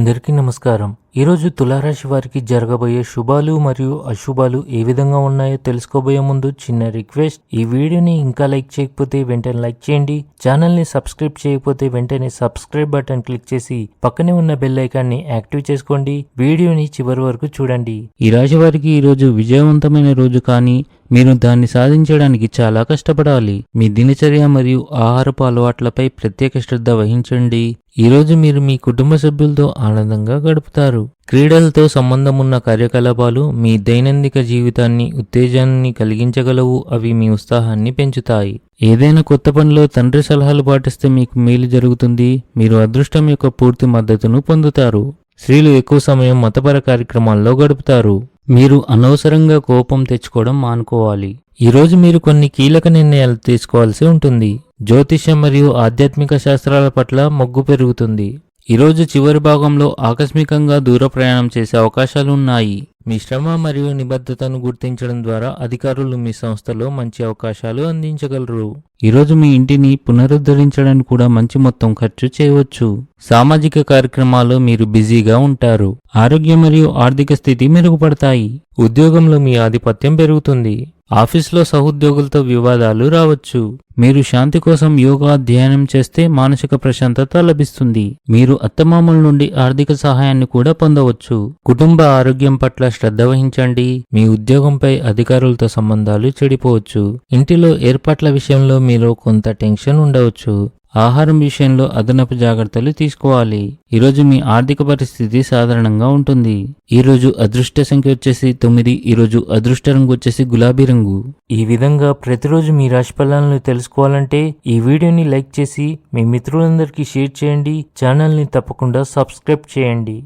అందరికీ నమస్కారం. ఈరోజు తులారాశి వారికి జరగబోయే శుభాలు మరియు అశుభాలు ఏ విధంగా ఉన్నాయో తెలుసుకోబోయే ముందు చిన్న రిక్వెస్ట్. ఈ వీడియోని ఇంకా లైక్ చేయకపోతే వెంటనే లైక్ చేయండి. ఛానల్ని సబ్స్క్రైబ్ చేయకపోతే వెంటనే సబ్స్క్రైబ్ బటన్ క్లిక్ చేసి పక్కనే ఉన్న బెల్ ఐకాన్ని యాక్టివ్ చేసుకోండి. వీడియోని చివరి వరకు చూడండి. ఈ రాశి వారికి ఈరోజు విజయవంతమైన రోజు కానీ మీరు దాన్ని సాధించడానికి చాలా కష్టపడాలి. మీ దినచర్య మరియు ఆహారపు అలవాట్లపై ప్రత్యేక శ్రద్ధ వహించండి. ఈరోజు మీరు మీ కుటుంబ సభ్యులతో ఆనందంగా గడుపుతారు. క్రీడలతో సంబంధం ఉన్న కార్యకలాపాలు మీ దైనందిక జీవితాన్ని ఉత్తేజాన్ని కలిగించగలవు. అవి మీ ఉత్సాహాన్ని పెంచుతాయి. ఏదైనా కొత్త పనిలో తండ్రి సలహాలు పాటిస్తే మీకు మేలు జరుగుతుంది. మీరు అదృష్టం యొక్క పూర్తి మద్దతును పొందుతారు. స్త్రీలు ఎక్కువ సమయం మతపర కార్యక్రమాల్లో గడుపుతారు. మీరు అనవసరంగా కోపం తెచ్చుకోవడం మానుకోవాలి. ఈరోజు మీరు కొన్ని కీలక నిర్ణయాలు తీసుకోవాల్సి ఉంటుంది. జ్యోతిష్యం మరియు ఆధ్యాత్మిక శాస్త్రాల పట్ల మొగ్గు పెరుగుతుంది. ఈరోజు చివరి భాగంలో ఆకస్మికంగా దూర ప్రయాణం చేసే అవకాశాలు ఉన్నాయి. మీ శ్రమ మరియు నిబద్ధతను గుర్తించడం ద్వారా అధికారులు మీ సంస్థలో మంచి అవకాశాలు అందించగలరు. ఈరోజు మీ ఇంటిని పునరుద్ధరించడానికి కూడా మంచి మొత్తం ఖర్చు చేయవచ్చు. సామాజిక కార్యక్రమాల్లో మీరు బిజీగా ఉంటారు. ఆరోగ్యం మరియు ఆర్థిక స్థితి మెరుగుపడతాయి. ఉద్యోగంలో మీ ఆధిపత్యం పెరుగుతుంది. ఆఫీస్లో సహోద్యోగులతో వివాదాలు రావచ్చు. మీరు శాంతి కోసం యోగా ధ్యానం చేస్తే మానసిక ప్రశాంతత లభిస్తుంది. మీరు అత్తమామల నుండి ఆర్థిక సహాయాన్ని కూడా పొందవచ్చు. కుటుంబ ఆరోగ్యం పట్ల శ్రద్ధ వహించండి. మీ ఉద్యోగంపై అధికారులతో సంబంధాలు చెడిపోవచ్చు. ఇంటిలో ఏర్పాట్ల విషయంలో మీరు కొంత టెన్షన్ ఉండవచ్చు. ఆహారం విషయంలో అదనపు జాగ్రత్తలు తీసుకోవాలి. ఈరోజు మీ ఆర్థిక పరిస్థితి సాధారణంగా ఉంటుంది. ఈరోజు అదృష్ట సంఖ్య వచ్చేసి తొమ్మిది ఈరోజు అదృష్ట రంగు వచ్చేసి గులాబీ రంగు. ఈ విధంగా ప్రతిరోజు మీ రాశి ఫలాలను తెలుసుకోవాలంటే ఈ వీడియోని లైక్ చేసి మీ మిత్రులందరికీ షేర్ చేయండి. ఛానల్ని తప్పకుండా సబ్స్క్రైబ్ చేయండి.